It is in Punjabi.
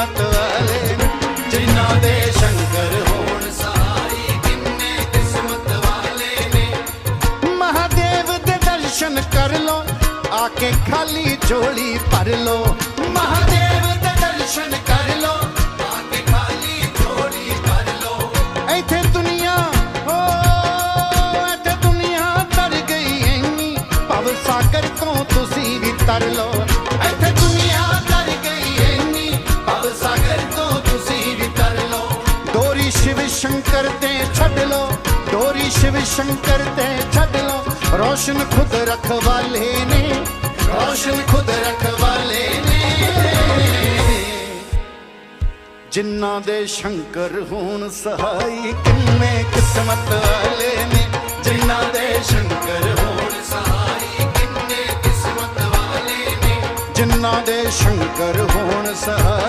ਕਿਸਮਤ ਵਾਲੇ ਜਿਨ੍ਹਾਂ ਦੇ ਸ਼ੰਕਰ ਹੋਣ ਸਹਾਈ ਕਿੰਨੇ ਕਿਸਮਤ ਵਾਲੇ ਨੇ। ਮਹਾਦੇਵ ਦੇ ਦਰਸ਼ਨ ਕਰ ਲੋ ਆ ਕੇ ਖਾਲੀ ਝੋਲੀ ਭਰ ਲੋ ਮਹਾਦੇਵ ਦੇ ਦਰਸ਼ਨ ਕਰ ਲੋ ਆ ਕੇ ਖਾਲੀ ਝੋਲੀ ਭਰ ਲੋ ਇੱਥੇ ਦੁਨੀਆ ਹੋ ਇੱਥੇ ਦੁਨੀਆ ਤਰ ਗਈ ਐਨੀ ਭਵ ਸਾਗਰ ਤੋਂ ਤੁਸੀਂ ਵੀ ਤਰ ਲੋ ਦੋਰੀ ਸ਼ਿਵ ਸ਼ੰਕਰ ਤੇ ਛੱਡ ਲੋ ਡੋਰੀ ਸ਼ਿਵ ਸ਼ੰਕਰ ਤੇ ਛੱਡ ਲੋ। ਰੋਸ਼ਨ ਖੁਦ ਰਖਵਾਲੇ ਨੇ, ਰੋਸ਼ਨ ਖੁਦ ਰਖਵਾਲੇ ਨੇ। ਜਿਨ੍ਹਾਂ ਦੇ ਸ਼ੰਕਰ ਹੋਣ ਸਹਾਈ ਕਿੰਨੇ ਕਿਸਮਤ ਵਾਲੇ ਨੇ। ਜਿਨ੍ਹਾਂ ਦੇ ਸ਼ੰਕਰ ਹੋਣ ਸਹਾਈ ਕਿੰਨੇ ਕਿਸਮਤ ਵਾਲੇ ਨੇ। ਜਿਨ੍ਹਾਂ ਦੇ ਸ਼ੰਕਰ ਹੋਣ ਸਹਾਈ